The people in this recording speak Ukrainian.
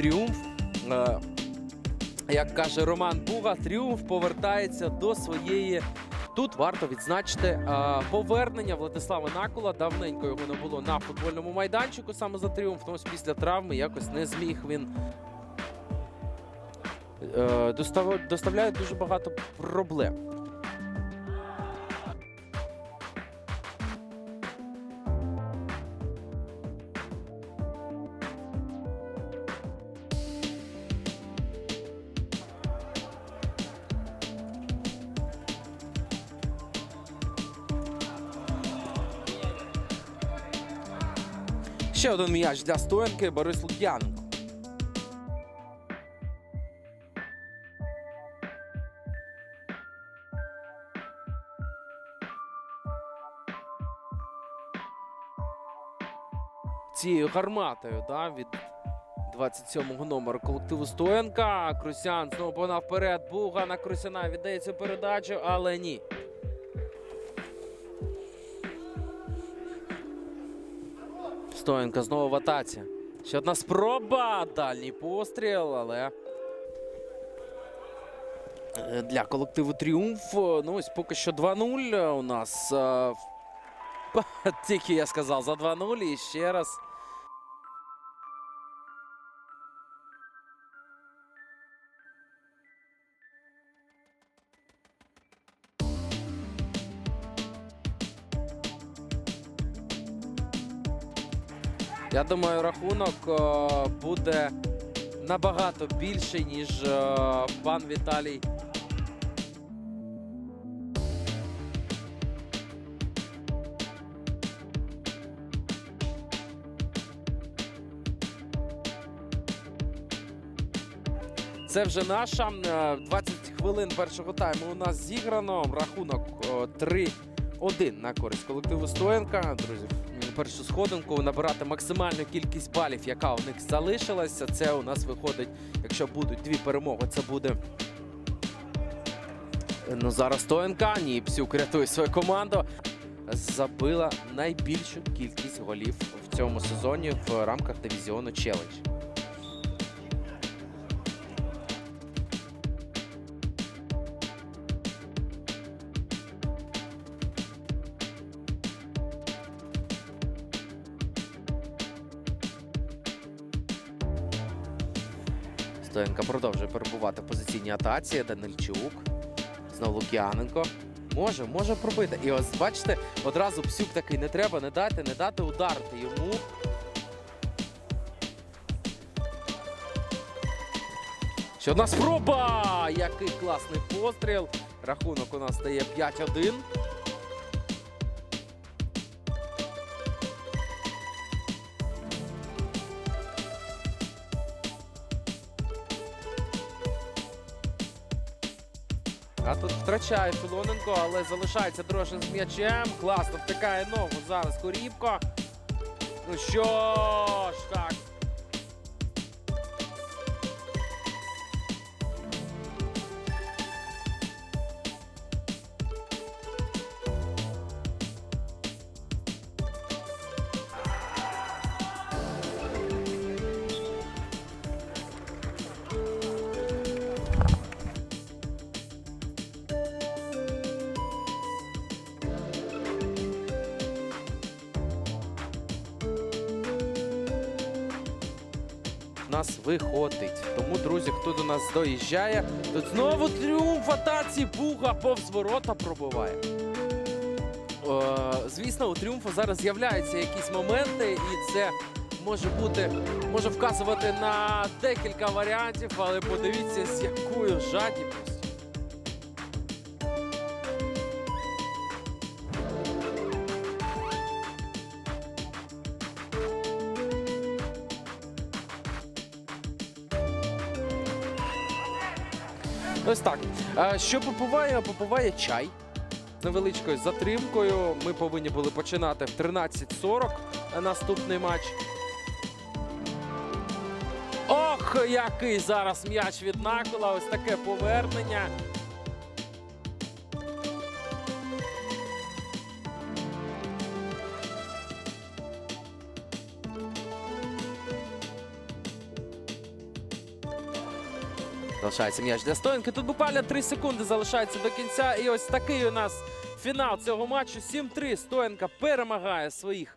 тріумф. Е, Як каже Роман Буга, тріумф повертається до своєї. Тут варто відзначити е, повернення Владислава Накола. Давненько його не було на футбольному майданчику саме за тріумф. Тому що після травми якось не зміг він. Е, доставляє дуже багато проблем. Ще один м'яч для стоянки Борис Лук'яненко. Цією гарматою да, від 27-го номеру колективу Стоянка. Крусян знову погнав вперед. Буга на Крусяна віддає цю передачу, але ні. Стоянка знову в атаці. Ще одна спроба. Дальній постріл, але е, для колективу Тріумф. е, Ну, ось поки що 2-0 у нас. е, Тільки я сказав за 2-0 і ще раз. Я думаю, рахунок е, буде набагато більший, ніж е, пан Віталій. Це вже наша. е, 20 хвилин першого тайму у нас зіграно. Рахунок е, 3-1 на користь колективу Стоєнка. Друзі, першу сходинку набирати максимальну кількість балів, яка у них залишилася. Це у нас виходить, якщо будуть дві перемоги, це буде. Ну зараз Стоєнка. Ні, Псюк рятує свою команду. Забила найбільшу кількість голів в цьому сезоні в рамках дивізіону Челендж. Стоянка продовжує перебувати в позиційній атаці. Данильчук. Знову Лук'яненко. Може, може пробити. І ось бачите, одразу псюк такий не треба, не дати, не дати ударити йому. Ще одна спроба! Який класний постріл. Рахунок у нас стає 5-1. А тут втрачає Філоненко, але залишається Дрошин з м'ячем. Класно втикає ногу зараз Корівко. Ну що ж, так. Нас виходить. Тому, друзі, хто до нас доїжджає, тут знову тріумф атаці Буга повз ворота пробиває. Е, звісно, у тріумфу зараз з'являються якісь моменти, і це може бути, може вказувати на декілька варіантів, але подивіться, з якою жадібністю. Ось так. Що попиває? Попиває чай з невеличкою затримкою. Ми повинні були починати в 13.40 наступний матч. Ох, який зараз м'яч від Накола. Ось таке повернення. Залишається м'яч для Стоєнки. Тут буквально 3 секунди залишається до кінця. І ось такий у нас фінал цього матчу. 7-3. Стоєнка перемагає своїх